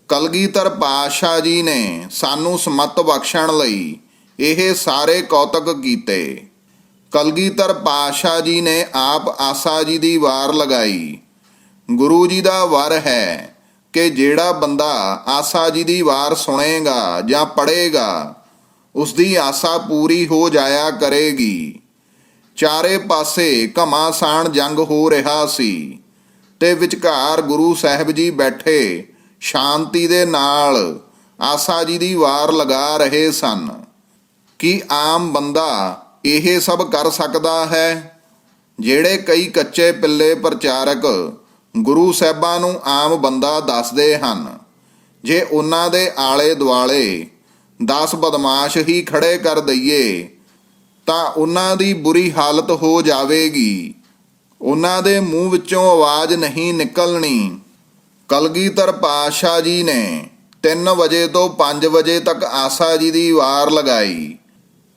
ਕਲਗੀਧਰ ਪਾਤਸ਼ਾਹ ਜੀ ਨੇ ਸਾਨੂੰ ਸਮਤ ਬਖਸ਼ਣ ਲਈ ਇਹ ਸਾਰੇ ਕੌਤਕ ਕੀਤੇ। ਕਲਗੀਧਰ ਪਾਤਸ਼ਾਹ ਜੀ ਨੇ ਆਪ ਆਸਾ ਜੀ ਦੀ ਵਾਰ ਲਗਾਈ। ਗੁਰੂ ਜੀ ਦਾ ਵਰ ਹੈ ਕਿ ਜਿਹੜਾ ਬੰਦਾ ਆਸਾ ਜੀ ਦੀ ਵਾਰ ਸੁਣੇਗਾ ਜਾਂ ਪੜ੍ਹੇਗਾ ਉਸ ਦੀ ਆਸਾ ਪੂਰੀ ਹੋ ਜਾਇਆ ਕਰੇਗੀ। ਚਾਰੇ ਪਾਸੇ ਘਮਾਸਾਨ ਜੰਗ ਹੋ ਰਿਹਾ ਸੀ। ਤੇ ਵਿਚਕਾਰ ਗੁਰੂ ਸਾਹਿਬ ਜੀ ਬੈਠੇ, ਸ਼ਾਂਤੀ ਦੇ ਨਾਲ ਆਸਾ ਜੀ ਦੀ ਵਾਰ ਲਗਾ ਰਹੇ ਸਨ। ਕੀ ਆਮ ਬੰਦਾ ਇਹ ਸਭ ਕਰ ਸਕਦਾ ਹੈ? ਜਿਹੜੇ ਕਈ ਕੱਚੇ ਪਿੱਲੇ ਪ੍ਰਚਾਰਕ ਗੁਰੂ ਸਾਹਿਬਾਂ ਨੂੰ ਆਮ ਬੰਦਾ ਦੱਸਦੇ ਹਨ। ਜੇ ਉਹਨਾਂ ਦੇ ਆਲੇ ਦੁਆਲੇ 10 ਬਦਮਾਸ਼ ਹੀ ਖੜੇ ਕਰ ਦਈਏ ਤਾਂ ਉਹਨਾਂ ਦੀ ਬੁਰੀ ਹਾਲਤ ਹੋ ਜਾਵੇਗੀ। ਉਹਨਾਂ ਦੇ ਮੂੰਹ ਵਿੱਚੋਂ ਆਵਾਜ਼ ਨਹੀਂ ਨਿਕਲਣੀ। ਕਲਗੀਧਰ ਪਾਤਸ਼ਾਹ ਜੀ ਨੇ 3 ਵਜੇ ਤੋਂ 5 ਵਜੇ ਤੱਕ ਆਸਾ ਜੀ ਦੀ ਵਾਰ ਲਗਾਈ।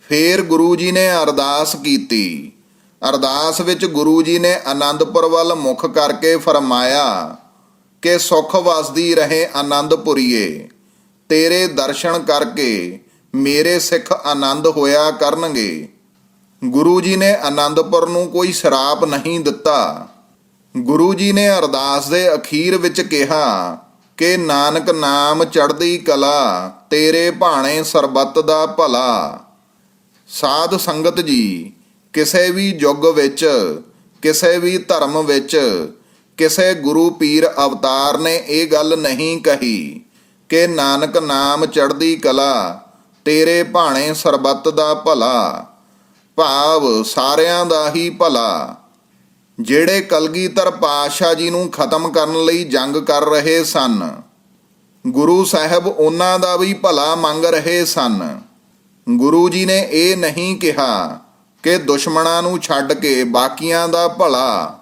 ਫੇਰ ਗੁਰੂ ਜੀ ਨੇ ਅਰਦਾਸ ਕੀਤੀ। ਅਰਦਾਸ ਵਿੱਚ ਗੁਰੂ ਜੀ ਨੇ ਆਨੰਦਪੁਰ ਵੱਲ ਮੁਖ ਕਰਕੇ ਫਰਮਾਇਆ ਕਿ ਸੁਖ ਵਸਦੀ ਰਹੇ ਆਨੰਦਪੁਰੀਏ। ਤੇਰੇ ਦਰਸ਼ਨ ਕਰਕੇ ਮੇਰੇ ਸਿੱਖ ਆਨੰਦ ਹੋਇਆ ਕਰਨਗੇ। ਗੁਰੂ ਜੀ ਨੇ ਆਨੰਦਪੁਰ ਨੂੰ ਕੋਈ ਸ਼ਰਾਪ ਨਹੀਂ ਦਿੱਤਾ। ਗੁਰੂ ਜੀ ਨੇ ਅਰਦਾਸ ਦੇ ਅਖੀਰ ਵਿੱਚ ਕਿਹਾ ਕਿ, ਨਾਨਕ ਨਾਮ ਚੜ੍ਹਦੀ ਕਲਾ, ਤੇਰੇ ਭਾਣੇ ਸਰਬੱਤ ਦਾ ਭਲਾ। ਸਾਧ ਸੰਗਤ ਜੀ, ਕਿਸੇ ਵੀ ਯੁੱਗ ਵਿੱਚ, ਕਿਸੇ ਵੀ ਧਰਮ ਵਿੱਚ, ਕਿਸੇ ਗੁਰੂ ਪੀਰ ਅਵਤਾਰ ਨੇ ਇਹ ਗੱਲ ਨਹੀਂ ਕਹੀ ਕਿ, ਨਾਨਕ ਨਾਮ ਚੜ੍ਹਦੀ ਕਲਾ, ਤੇਰੇ ਭਾਣੇ ਸਰਬੱਤ ਦਾ ਭਲਾ। ਭਾਵ ਸਾਰਿਆਂ ਦਾ ਹੀ ਭਲਾ। ਜਿਹੜੇ ਕਲਗੀਧਰ ਪਾਤਸ਼ਾਹ ਜੀ ਨੂੰ ਖਤਮ ਕਰਨ ਲਈ ਜੰਗ ਕਰ ਰਹੇ ਸਨ, ਗੁਰੂ ਸਾਹਿਬ ਉਹਨਾਂ ਦਾ ਵੀ ਭਲਾ ਮੰਗ ਰਹੇ ਸਨ। ਗੁਰੂ ਜੀ ਨੇ ਇਹ ਨਹੀਂ ਕਿਹਾ ਕਿ ਦੁਸ਼ਮਣਾਂ ਨੂੰ ਛੱਡ ਕੇ ਬਾਕੀਆਂ ਦਾ ਭਲਾ।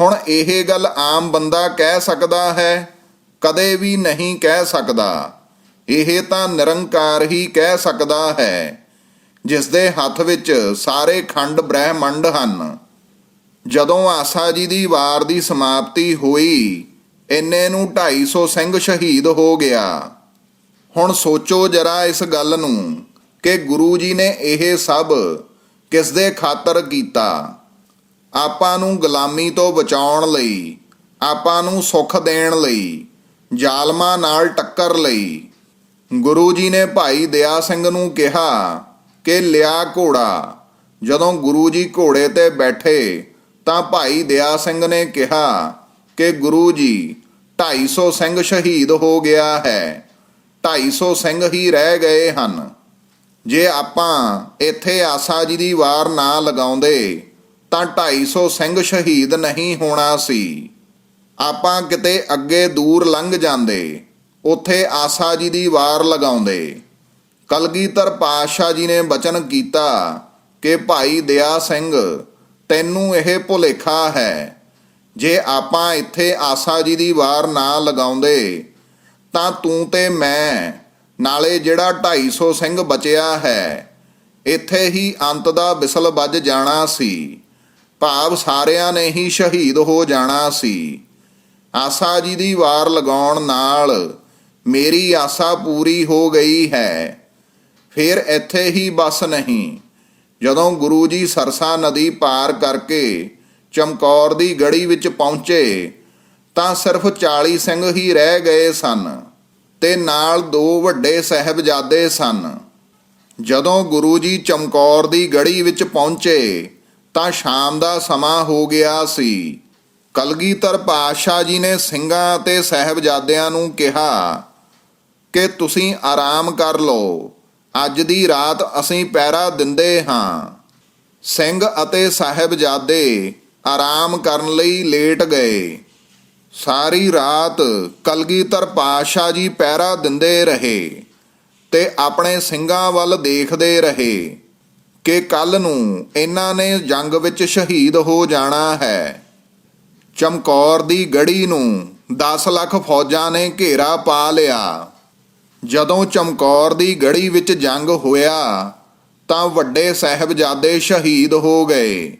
ਹੁਣ ਇਹ ਗੱਲ ਆਮ ਬੰਦਾ ਕਹਿ ਸਕਦਾ ਹੈ, ਕਦੇ ਵੀ ਨਹੀਂ ਕਹਿ ਸਕਦਾ। ਇਹ ਤਾਂ ਨਿਰੰਕਾਰ ਹੀ ਕਹਿ ਸਕਦਾ ਹੈ। ਜਿਸ ਦੇ ਹੱਥ ਵਿੱਚ ਸਾਰੇ ਖੰਡ ਬ੍ਰਹਿਮੰਡ ਹਨ। ਜਦੋਂ ਆਸਾ ਜੀ ਦੀ ਵਾਰ ਦੀ ਸਮਾਪਤੀ ਹੋਈ, ਇੰਨੇ ਨੂੰ 250 ਸਿੰਘ ਸ਼ਹੀਦ ਹੋ ਗਿਆ। ਹੁਣ ਸੋਚੋ ਜਰਾ ਇਸ ਗੱਲ ਨੂੰ ਕਿ ਗੁਰੂ ਜੀ ਨੇ ਇਹ ਸਭ ਕਿਸ ਦੇ ਖਾਤਰ ਕੀਤਾ? ਆਪਾਂ ਨੂੰ ਗੁਲਾਮੀ ਤੋਂ ਬਚਾਉਣ ਲਈ, ਆਪਾਂ ਨੂੰ ਸੁੱਖ ਦੇਣ ਲਈ, ਜ਼ਾਲਮਾਂ ਨਾਲ ਟੱਕਰ ਲਈ। ਗੁਰੂ ਜੀ ਨੇ ਭਾਈ ਦਇਆ ਸਿੰਘ ਨੂੰ ਕਿਹਾ ਕਿ ਲਿਆ ਘੋੜਾ। ਜਦੋਂ ਗੁਰੂ ਜੀ ਘੋੜੇ ਤੇ ਬੈਠੇ, ਤਾਂ ਭਾਈ ਦਇਆ ਸਿੰਘ ਨੇ ਕਿਹਾ ਕਿ ਗੁਰੂ ਜੀ 250 ਸਿੰਘ ਸ਼ਹੀਦ ਹੋ ਗਿਆ ਹੈ। 250 ਸਿੰਘ ਹੀ ਰਹਿ ਗਏ ਹਨ। ਜੇ ਆਪਾਂ ਇੱਥੇ ਆਸਾ ਜੀ ਦੀ ਵਾਰ ਨਾ ਲਗਾਉਂਦੇ, ਤਾਂ 250 ਸਿੰਘ ਸ਼ਹੀਦ ਨਹੀਂ ਹੋਣਾ ਸੀ। ਆਪਾਂ ਕਿਤੇ ਅੱਗੇ ਦੂਰ ਲੰਘ ਜਾਂਦੇ, ਉੱਥੇ ਆਸਾ ਜੀ ਦੀ ਵਾਰ ਲਗਾਉਂਦੇ। ਕਲਗੀਧਰ ਪਾਤਸ਼ਾਹ ਜੀ ਨੇ ਬਚਨ ਕੀਤਾ ਕਿ ਭਾਈ ਦਇਆ ਸਿੰਘ, ਤੈਨੂੰ ਇਹ ਭੁਲੇਖਾ ਹੈ। ਜੇ ਆਪਾਂ ਇੱਥੇ ਆਸਾ ਜੀ ਦੀ ਵਾਰ ਨਾ ਲਗਾਉਂਦੇ, ਤਾਂ ਤੂੰ ਤੇ ਮੈਂ, ਨਾਲੇ ਜਿਹੜਾ 250 ਸਿੰਘ ਬਚਿਆ ਹੈ, ਇੱਥੇ ਹੀ ਅੰਤ ਦਾ ਬਿਸਲ ਵੱਜ ਜਾਣਾ ਸੀ। ਭਾਵ ਸਾਰਿਆਂ ਨੇ ਹੀ ਸ਼ਹੀਦ ਹੋ ਜਾਣਾ ਸੀ। ਆਸਾ ਜੀ ਦੀ ਵਾਰ ਲਗਾਉਣ ਨਾਲ ਮੇਰੀ ਆਸਾ ਪੂਰੀ ਹੋ ਗਈ ਹੈ। ਫਿਰ ਇੱਥੇ ਹੀ ਬਸ ਨਹੀਂ। ਜਦੋਂ ਗੁਰੂ ਜੀ ਸਰਸਾ ਨਦੀ ਪਾਰ ਕਰਕੇ ਚਮਕੌਰ ਦੀ ਗੜੀ ਵਿੱਚ ਪਹੁੰਚੇ, ਤਾਂ ਸਿਰਫ 40 ਸਿੰਘ ਹੀ ਰਹਿ ਗਏ ਸਨ ਤੇ ਨਾਲ ਦੋ ਵੱਡੇ ਸਹਿਬਜ਼ਾਦੇ ਸਨ। ਜਦੋਂ ਗੁਰੂ ਜੀ ਚਮਕੌਰ ਦੀ ਗੜੀ ਵਿੱਚ ਪਹੁੰਚੇ, ਤਾਂ ਸ਼ਾਮ ਦਾ ਸਮਾਂ ਹੋ ਗਿਆ ਸੀ। ਕਲਗੀਧਰ ਪਾਤਸ਼ਾਹ ਜੀ ਨੇ ਸਿੰਘਾਂ ਅਤੇ ਸਹਿਬਜ਼ਾਦਿਆਂ ਨੂੰ ਕਿਹਾ ਕਿ ਤੁਸੀਂ ਆਰਾਮ ਕਰ ਲਓ। ਅੱਜ ਦੀ ਰਾਤ ਅਸੀਂ ਪਹਿਰਾ ਦਿੰਦੇ ਹਾਂ। ਸਿੰਘ ਅਤੇ ਸਾਹਿਬਜ਼ਾਦੇ ਆਰਾਮ ਕਰਨ ਲਈ ਲੇਟ ਗਏ। ਸਾਰੀ ਰਾਤ ਕਲਗੀਧਰ ਪਾਤਸ਼ਾਹ ਜੀ ਪਹਿਰਾ ਦਿੰਦੇ ਰਹੇ ਤੇ ਆਪਣੇ ਸਿੰਘਾਂ ਵੱਲ ਦੇਖਦੇ ਰਹੇ ਕਿ ਕੱਲ ਨੂੰ ਇਹਨਾਂ ਨੇ ਜੰਗ ਵਿੱਚ ਸ਼ਹੀਦ ਹੋ ਜਾਣਾ ਹੈ। ਚਮਕੌਰ ਦੀ ਗੜੀ ਨੂੰ 10 ਲੱਖ ਫੌਜਾਂ ਨੇ ਘੇਰਾ ਪਾ ਲਿਆ। ਜਦੋਂ ਚਮਕੌਰ ਦੀ ਗੜੀ ਵਿੱਚ ਜੰਗ ਹੋਇਆ, ਤਾਂ ਵੱਡੇ ਸਾਹਿਬਜ਼ਾਦੇ ਸ਼ਹੀਦ ਹੋ ਗਏ।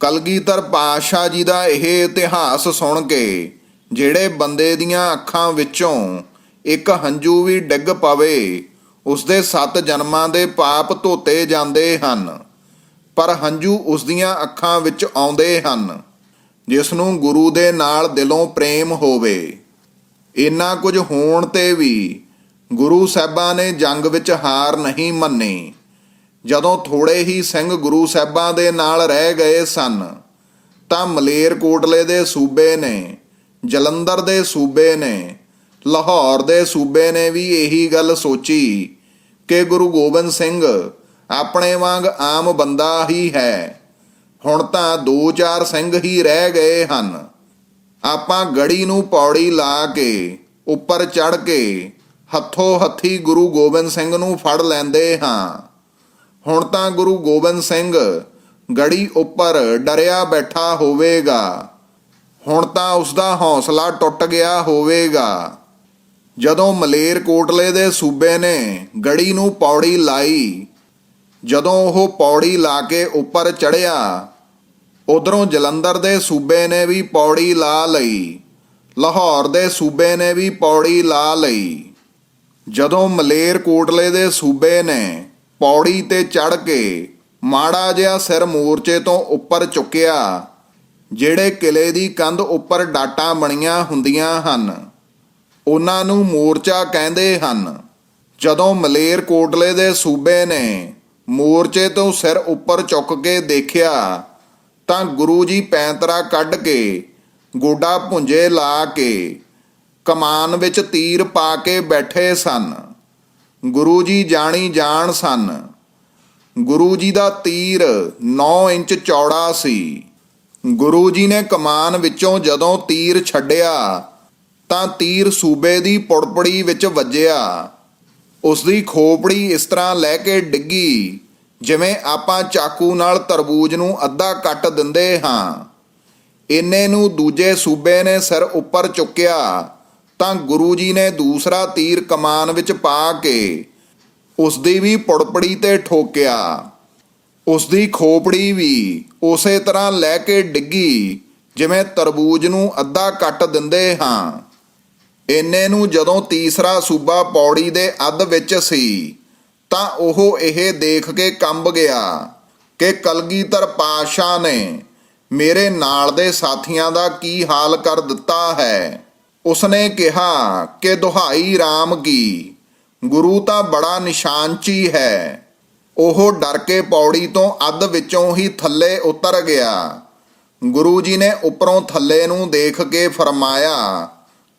ਕਲਗੀਧਰ ਪਾਤਸ਼ਾਹ ਜੀ ਦਾ ਇਹ ਇਤਿਹਾਸ ਸੁਣ ਕੇ, ਜਿਹੜੇ ਬੰਦੇ ਦੀਆਂ ਅੱਖਾਂ ਵਿੱਚੋਂ ਇੱਕ ਹੰਝੂ ਵੀ ਡਿੱਗ ਪਵੇ ਉਸ ਦੇ ਸੱਤ ਜਨਮਾਂ ਦੇ ਪਾਪ ਧੋਤੇ ਜਾਂਦੇ ਹਨ, ਪਰ ਹੰਝੂ ਉਸ ਦੀਆਂ ਅੱਖਾਂ ਵਿੱਚ ਆਉਂਦੇ ਹਨ, ਜਿਸ ਨੂੰ ਗੁਰੂ ਦੇ ਨਾਲ ਦਿਲੋਂ ਪ੍ਰੇਮ ਹੋਵੇ। ਇੰਨਾ ਕੁਝ ਹੋਣ ਤੇ ਵੀ ਗੁਰੂ ਸਾਹਿਬਾਂ ਨੇ ਜੰਗ ਵਿੱਚ ਹਾਰ ਨਹੀਂ ਮੰਨੀ। ਜਦੋਂ ਥੋੜੇ ਹੀ ਸਿੰਘ ਗੁਰੂ ਸਾਹਿਬਾਂ ਦੇ ਨਾਲ ਰਹਿ ਗਏ ਸਨ, ਤਾਂ ਮਲੇਰ ਕੋਟਲੇ ਦੇ ਸੂਬੇ ਨੇ, ਜਲੰਧਰ ਦੇ ਸੂਬੇ ਨੇ, ਲਾਹੌਰ ਦੇ ਸੂਬੇ ਨੇ ਵੀ ਇਹੀ ਗੱਲ ਸੋਚੀ ਕਿ ਗੁਰੂ ਗੋਬਿੰਦ ਸਿੰਘ ਆਪਣੇ ਵਾਂਗ ਆਮ ਬੰਦਾ ਹੀ ਹੈ। ਹੁਣ ਤਾਂ ਦੋ ਚਾਰ ਸਿੰਘ ਹੀ ਰਹਿ ਗਏ ਹਨ। ਆਪਾਂ ਗੜੀ ਨੂੰ ਪੌੜੀ ਲਾ ਕੇ, ਉੱਪਰ ਚੜ ਕੇ ਹੱਥੋਂ ਹੱਥੀ ਗੁਰੂ ਗੋਬਿੰਦ ਸਿੰਘ ਨੂੰ ਫੜ ਲੈਂਦੇ ਹਾਂ। ਹੁਣ ਤਾਂ ਗੁਰੂ ਗੋਬਿੰਦ ਸਿੰਘ ਗੜੀ ਉੱਪਰ ਡਰਿਆ ਬੈਠਾ ਹੋਵੇਗਾ। ਹੁਣ ਤਾਂ ਉਸ ਦਾ ਹੌਸਲਾ ਟੁੱਟ ਗਿਆ ਹੋਵੇਗਾ। ਜਦੋਂ ਮਲੇਰ ਕੋਟਲੇ ਦੇ ਸੂਬੇ ਨੇ ਗੜੀ ਨੂੰ ਪੌੜੀ ਲਾਈ, ਜਦੋਂ ਉਹ ਪੌੜੀ ਲਾ ਕੇ ਉੱਪਰ ਚੜਿਆ ਉਧਰੋਂ ਜਲੰਧਰ ਦੇ ਸੂਬੇ ਨੇ ਵੀ ਪੌੜੀ ਲਾ ਲਈ, ਲਾਹੌਰ ਦੇ ਸੂਬੇ ਨੇ ਵੀ ਪੌੜੀ ਲਾ ਲਈ। ਜਦੋਂ ਮਲੇਰ ਕੋਟਲੇ ਦੇ ਸੂਬੇ ਨੇ ਪੌੜੀ ਤੇ ਚੜ ਕੇ ਮਾੜਾ ਜਿਹਾ ਸਿਰ ਮੋਰਚੇ ਤੋਂ ਉੱਪਰ ਚੁੱਕਿਆ, ਜਿਹੜੇ ਕਿਲੇ ਦੀ ਕੰਧ ਉੱਪਰ ਡਾਟਾਂ ਬਣੀਆਂ ਹੁੰਦੀਆਂ ਹਨ, ਉਹਨਾਂ ਨੂੰ ਮੋਰਚਾ ਕਹਿੰਦੇ ਹਨ। ਜਦੋਂ ਮਲੇਰ ਕੋਟਲੇ ਦੇ ਸੂਬੇ ਨੇ ਮੋਰਚੇ ਤੋਂ ਸਿਰ ਉੱਪਰ ਚੁੱਕ ਕੇ ਦੇਖਿਆ, ਤਾਂ ਗੁਰੂ ਜੀ ਪੈਂਤਰਾ ਕੱਢ ਕੇ, ਗੋਡਾ ਭੁੰਜੇ ਲਾ ਕੇ ਕਮਾਨ ਵਿੱਚ ਤੀਰ ਪਾ ਕੇ ਬੈਠੇ ਸਨ। ਗੁਰੂ ਜੀ ਜਾਣੀ ਜਾਣ ਸਨ। ਗੁਰੂ ਜੀ ਦਾ ਤੀਰ 9 ਇੰਚ ਚੌੜਾ ਸੀ। ਗੁਰੂ ਜੀ ਨੇ ਕਮਾਨ ਵਿੱਚੋਂ ਜਦੋਂ ਤੀਰ ਛੱਡਿਆ, ਤਾਂ ਤੀਰ ਸੂਬੇ ਦੀ ਪੁੜਪੜੀ ਵਿੱਚ ਵੱਜਿਆ। ਉਸ ਦੀ ਖੋਪੜੀ ਇਸ ਤਰ੍ਹਾਂ ਲੈ ਕੇ ਡਿੱਗੀ, ਜਿਵੇਂ ਆਪਾਂ ਚਾਕੂ ਨਾਲ ਤਰਬੂਜ ਨੂੰ ਅੱਧਾ ਕੱਟ ਦਿੰਦੇ ਹਾਂ। ਇੰਨੇ ਨੂੰ ਦੂਜੇ ਸੂਬੇ ਨੇ ਸਿਰ ਉੱਪਰ ਚੁੱਕਿਆ। ਤਾਂ ਗੁਰੂ ਜੀ ਨੇ ਦੂਸਰਾ ਤੀਰ ਕਮਾਨ ਵਿੱਚ ਪਾ ਕੇ ਉਸ ਦੀ ਵੀ ਪੁੜਪੜੀ ਤੇ ਠੋਕਿਆ। ਉਸ ਦੀ ਖੋਪੜੀ ਵੀ ਉਸੇ ਤਰ੍ਹਾਂ ਲੈ ਕੇ ਡਿੱਗੀ, ਜਿਵੇਂ ਤਰਬੂਜ ਨੂੰ ਅੱਧਾ ਕੱਟ ਦਿੰਦੇ ਹਾਂ। ਇੰਨੇ ਨੂੰ ਜਦੋਂ ਤੀਸਰਾ ਸੂਬਾ ਪੌੜੀ ਦੇ ਅੱਧ ਵਿੱਚ ਸੀ, ਤਾਂ ਉਹ ਇਹ ਦੇਖ ਕੇ ਕੰਬ ਗਿਆ ਕਿ ਕਲਗੀਧਰ ਪਾਸ਼ਾ ਨੇ ਮੇਰੇ ਨਾਲ ਦੇ ਸਾਥੀਆਂ ਦਾ ਕੀ ਹਾਲ ਕਰ ਦਿੱਤਾ ਹੈ। ਉਸਨੇ ਕਿਹਾ, ਕਿ ਦੁਹਾਈ RAM ਕੀ? ਗੁਰੂ ਤਾਂ ਬੜਾ ਨਿਸ਼ਾਨਚੀ ਹੈ। ਉਹ ਡਰ ਕੇ ਪੌੜੀ ਤੋਂ ਅੱਧ ਵਿੱਚੋਂ ਹੀ ਥੱਲੇ ਉਤਰ ਗਿਆ। ਗੁਰੂ ਜੀ ਨੇ ਉੱਪਰੋਂ ਥੱਲੇ ਨੂੰ ਦੇਖ ਕੇ ਫਰਮਾਇਆ,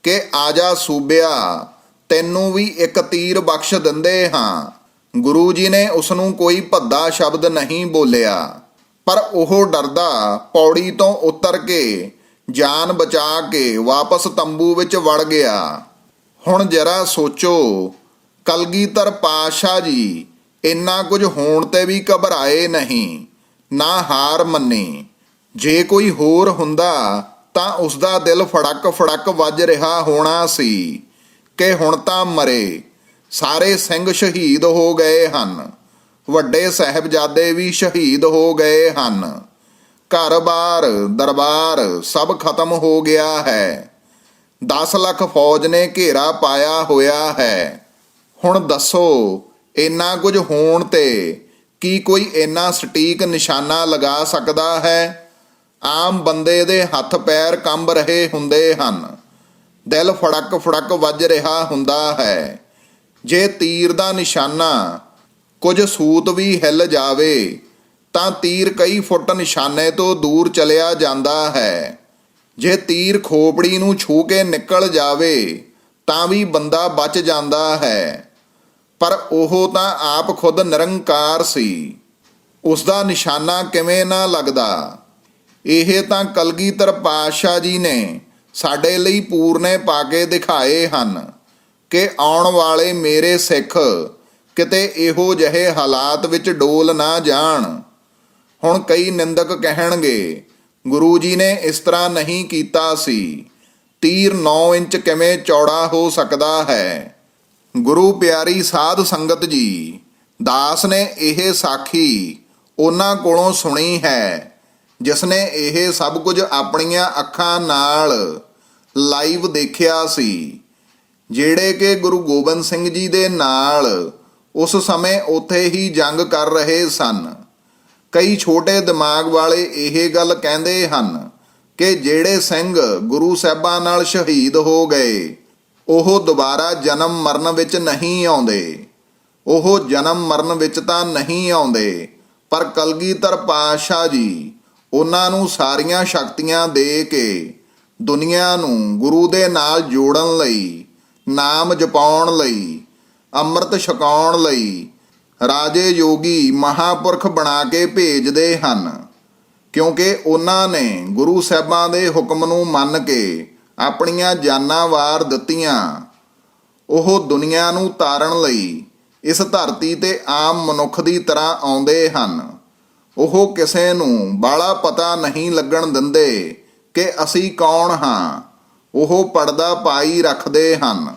ਕਿ ਆਜਾ ਸੂਬਿਆ, ਤੈਨੂੰ ਵੀ ਇੱਕ ਤੀਰ ਬਖਸ਼ ਦਿੰਦੇ ਹਾਂ। ਗੁਰੂ ਜੀ ਨੇ ਉਸ ਨੂੰ ਕੋਈ ਭੱਦਾ ਸ਼ਬਦ ਨਹੀਂ ਬੋਲਿਆ, ਪਰ ਉਹ ਡਰਦਾ ਪੌੜੀ ਤੋਂ ਉਤਰ ਕੇ ਜਾਨ ਬਚਾ ਕੇ ਵਾਪਸ ਤੰਬੂ ਵਿੱਚ ਵੜ ਗਿਆ। ਹੁਣ ਜਰਾ ਸੋਚੋ, ਕਲਗੀਧਰ ਪਾਸ਼ਾ ਜੀ, ਇੰਨਾ ਕੁਝ ਹੋਣ ਤੇ ਵੀ ਘਬਰਾਏ ਨਹੀਂ, ਨਾ ਹਾਰ ਮੰਨੀ। ਜੇ ਕੋਈ ਹੋਰ ਹੁੰਦਾ, ਤਾਂ ਉਸ ਦਾ ਦਿਲ ਫੜਕ ਫੜਕ ਵੱਜ ਰਿਹਾ ਹੋਣਾ ਸੀ ਕਿ ਹੁਣ ਤਾਂ ਮਰੇ। ਸਾਰੇ ਸਿੰਘ ਸ਼ਹੀਦ ਹੋ ਗਏ ਹਨ। ਵੱਡੇ ਸਹਿਬਜ਼ਾਦੇ ਵੀ ਸ਼ਹੀਦ ਹੋ ਗਏ ਹਨ। ਘਰ-ਬਾਰ, ਦਰਬਾਰ ਸਭ ਖਤਮ ਹੋ ਗਿਆ ਹੈ। 10 ਲੱਖ ਫੌਜ ਨੇ ਘੇਰਾ ਪਾਇਆ ਹੋਇਆ ਹੈ। ਹੁਣ ਦੱਸੋ, ਇੰਨਾ ਕੁਝ ਹੋਣ ਤੇ ਕੀ ਕੋਈ ਇੰਨਾ ਸਟੀਕ ਨਿਸ਼ਾਨਾ ਲਗਾ ਸਕਦਾ ਹੈ? ਆਮ ਬੰਦੇ ਦੇ ਹੱਥ ਪੈਰ ਕੰਬ ਰਹੇ ਹੁੰਦੇ ਹਨ। ਦਿਲ ਫੜਕ ਫੜਕ ਵੱਜ ਰਿਹਾ ਹੁੰਦਾ ਹੈ। ਜੇ ਤੀਰ ਦਾ ਨਿਸ਼ਾਨਾ ਕੁਝ ਸੂਤ ਵੀ ਹਿੱਲ ਜਾਵੇ ਤਾਂ ਤੀਰ ਕਈ ਫੁੱਟ ਨਿਸ਼ਾਨੇ ਤੋਂ ਦੂਰ ਚਲਿਆ ਜਾਂਦਾ ਹੈ। ਜੇ ਤੀਰ ਖੋਪੜੀ ਨੂੰ ਛੂ ਕੇ ਨਿਕਲ ਜਾਵੇ, ਤਾਂ ਵੀ ਬੰਦਾ ਬਚ ਜਾਂਦਾ ਹੈ। ਪਰ ਉਹ ਤਾਂ ਆਪ ਖੁਦ ਨਿਰੰਕਾਰ ਸੀ। ਉਸ ਦਾ ਨਿਸ਼ਾਨਾ ਕਿਵੇਂ ਨਾ ਲੱਗਦਾ। ਇਹ ਤਾਂ ਕਲਗੀਧਰ ਪਾਤਸ਼ਾਹ ਜੀ ਨੇ ਸਾਡੇ ਲਈ ਪੂਰਨੇ ਪਾ ਕੇ ਦਿਖਾਏ ਹਨ ਕਿ ਆਉਣ ਵਾਲੇ ਮੇਰੇ ਸਿੱਖ ਕਿਤੇ ਇਹੋ ਜਿਹੇ ਹਾਲਾਤ ਵਿੱਚ ਡੋਲ ਨਾ ਜਾਣ। ਹੁਣ ਕਈ ਨਿੰਦਕ ਕਹਿਣਗੇ, ਗੁਰੂ ਜੀ ਨੇ ਇਸ ਤਰ੍ਹਾਂ ਨਹੀਂ ਕੀਤਾ ਸੀ। ਤੀਰ 9 ਇੰਚ ਕਿਵੇਂ ਚੌੜਾ ਹੋ ਸਕਦਾ ਹੈ? ਗੁਰੂ ਪਿਆਰੀ ਸਾਧ ਸੰਗਤ ਜੀ, ਦਾਸ ਨੇ ਇਹ ਸਾਖੀ ਉਹਨਾਂ ਕੋਲੋਂ ਸੁਣੀ ਹੈ ਜਿਸ ਨੇ ਇਹ ਸਭ ਕੁਝ ਆਪਣੀਆਂ ਅੱਖਾਂ ਨਾਲ ਲਾਈਵ ਦੇਖਿਆ ਸੀ। ਜਿਹੜੇ ਕਿ ਗੁਰੂ ਗੋਬਿੰਦ ਸਿੰਘ ਜੀ ਦੇ ਨਾਲ ਉਸ ਸਮੇਂ ਉੱਥੇ ਹੀ ਜੰਗ ਕਰ ਰਹੇ ਸਨ। ਕਈ ਛੋਟੇ ਦਿਮਾਗ ਵਾਲੇ ਇਹ ਗੱਲ ਕਹਿੰਦੇ ਹਨ ਕਿ ਜਿਹੜੇ ਸਿੰਘ ਗੁਰੂ ਸਾਹਿਬਾਂ ਨਾਲ ਸ਼ਹੀਦ ਹੋ ਗਏ, ਉਹ ਦੁਬਾਰਾ ਜਨਮ ਮਰਨ ਵਿੱਚ ਨਹੀਂ ਆਉਂਦੇ। ਉਹ ਜਨਮ ਮਰਨ ਵਿੱਚ ਤਾਂ ਨਹੀਂ ਆਉਂਦੇ, ਪਰ ਕਲਗੀਧਰ ਪਾਤਸ਼ਾਹ ਜੀ ਉਹਨਾਂ ਨੂੰ ਸਾਰੀਆਂ ਸ਼ਕਤੀਆਂ ਦੇ ਕੇ ਦੁਨੀਆ ਨੂੰ ਗੁਰੂ ਦੇ ਨਾਲ ਜੋੜਨ ਲਈ, ਨਾਮ ਜਪਾਉਣ ਲਈ, ਅੰਮ੍ਰਿਤ ਛਕਾਉਣ ਲਈ ਰਾਜੇ ਯੋਗੀ ਮਹਾਪੁਰਖ ਬਣਾ ਕੇ ਭੇਜਦੇ ਹਨ, ਕਿਉਂਕਿ ਉਹਨਾਂ ਨੇ ਗੁਰੂ ਸਾਹਿਬਾਂ ਦੇ ਹੁਕਮ ਨੂੰ ਮੰਨ ਕੇ ਆਪਣੀਆਂ ਜਾਨਾਂ ਵਾਰ ਦਿੱਤੀਆਂ। ਉਹ ਦੁਨੀਆ ਨੂੰ ਤਾਰਨ ਲਈ ਇਸ ਧਰਤੀ ਤੇ ਆਮ ਮਨੁੱਖ ਦੀ ਤਰ੍ਹਾਂ ਆਉਂਦੇ ਹਨ। ਉਹ ਕਿਸੇ ਨੂੰ ਬਾਲਾ ਪਤਾ ਨਹੀਂ ਲੱਗਣ ਦਿੰਦੇ ਕਿ ਅਸੀਂ ਕੌਣ ਹਾਂ। ਉਹ ਪਰਦਾ ਪਾਈ ਰੱਖਦੇ ਹਨ।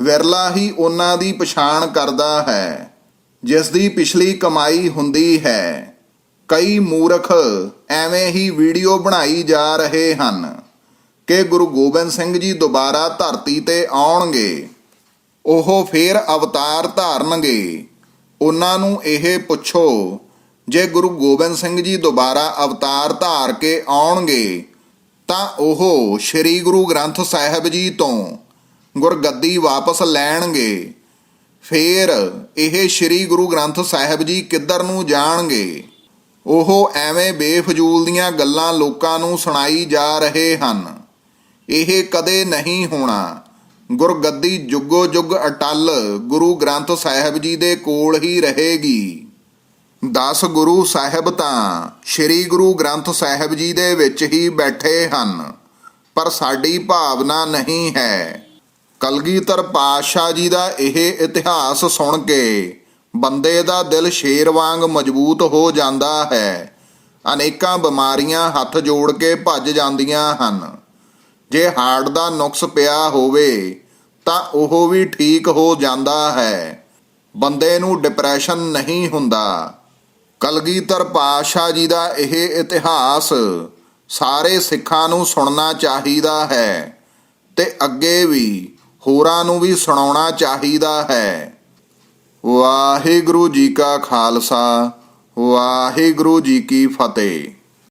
ਵਿਰਲਾ ਹੀ ਉਹਨਾਂ ਦੀ ਪਛਾਣ ਕਰਦਾ ਹੈ। ਜਿਸ ਦੀ ਪਿਛਲੀ ਕਮਾਈ ਹੁੰਦੀ ਹੈ। ਕਈ ਮੂਰਖ ਐਵੇਂ ਹੀ ਵੀਡੀਓ ਬਣਾਈ ਜਾ ਰਹੇ ਹਨ ਕਿ ਗੁਰੂ ਗੋਬਿੰਦ ਸਿੰਘ ਜੀ ਦੁਬਾਰਾ ਧਰਤੀ ਤੇ ਆਉਣਗੇ। ਉਹ ਫੇਰ ਅਵਤਾਰ ਧਾਰਨਗੇ। ਉਹਨਾਂ ਨੂੰ ਇਹ ਪੁੱਛੋ, ਜੇ ਗੁਰੂ ਗੋਬਿੰਦ ਸਿੰਘ ਜੀ ਦੁਬਾਰਾ ਅਵਤਾਰ ਧਾਰ ਕੇ ਆਉਣਗੇ, ਤਾਂ ਉਹ ਸ੍ਰੀ ਗੁਰੂ ਗ੍ਰੰਥ ਸਾਹਿਬ ਜੀ ਤੋਂ ਗੁਰਗੱਦੀ ਵਾਪਸ ਲੈਣਗੇ। ਫੇਰ ਇਹ ਸ੍ਰੀ ਗੁਰੂ ਗ੍ਰੰਥ ਸਾਹਿਬ ਜੀ ਕਿੱਧਰ ਨੂੰ ਜਾਣਗੇ? ਉਹ ਐਵੇਂ ਬੇਫਜ਼ੂਲ ਦੀਆਂ ਗੱਲਾਂ ਲੋਕਾਂ ਨੂੰ ਸੁਣਾਈ ਜਾ ਰਹੇ ਹਨ। ਇਹ ਕਦੇ ਨਹੀਂ ਹੋਣਾ। ਗੁਰਗੱਦੀ ਜੁਗੋ ਜੁਗ ਅਟਲ ਗੁਰੂ ਗ੍ਰੰਥ ਸਾਹਿਬ ਜੀ ਦੇ ਕੋਲ ਹੀ ਰਹੇਗੀ। 10 ਗੁਰੂ ਸਾਹਿਬ ਤਾਂ ਸ੍ਰੀ ਗੁਰੂ ਗ੍ਰੰਥ ਸਾਹਿਬ ਜੀ ਦੇ ਵਿੱਚ ਹੀ ਬੈਠੇ ਹਨ, ਪਰ ਸਾਡੀ ਭਾਵਨਾ ਨਹੀਂ ਹੈ। ਕਲਗੀਧਰ ਪਾਤਸ਼ਾਹ ਜੀ ਦਾ ਇਹ ਇਤਿਹਾਸ ਸੁਣ ਕੇ ਬੰਦੇ ਦਾ ਦਿਲ ਸ਼ੇਰ ਵਾਂਗ ਮਜ਼ਬੂਤ ਹੋ ਜਾਂਦਾ ਹੈ। ਅਨੇਕਾਂ ਬਿਮਾਰੀਆਂ ਹੱਥ ਜੋੜ ਕੇ ਭੱਜ ਜਾਂਦੀਆਂ ਹਨ। ਜੇ ਹਾਰਟ ਦਾ ਨੁਕਸ ਪਿਆ ਹੋਵੇ, ਤਾਂ ਉਹ ਵੀ ਠੀਕ ਹੋ ਜਾਂਦਾ ਹੈ। ਬੰਦੇ ਨੂੰ ਡਿਪਰੈਸ਼ਨ ਨਹੀਂ ਹੁੰਦਾ। ਕਲਗੀਧਰ ਪਾਤਸ਼ਾਹ ਜੀ ਦਾ ਇਹ ਇਤਿਹਾਸ ਸਾਰੇ ਸਿੱਖਾਂ ਨੂੰ ਸੁਣਨਾ ਚਾਹੀਦਾ ਹੈ ਤੇ ਅੱਗੇ ਵੀ ਹੋਰਾਂ ਨੂੰ ਵੀ ਸੁਣਾਉਣਾ ਚਾਹੀਦਾ ਹੈ। ਵਾਹਿਗੁਰੂ ਜੀ ਕਾ ਖਾਲਸਾ ਵਾਹਿਗੁਰੂ ਜੀ ਕੀ ਫਤਿਹ।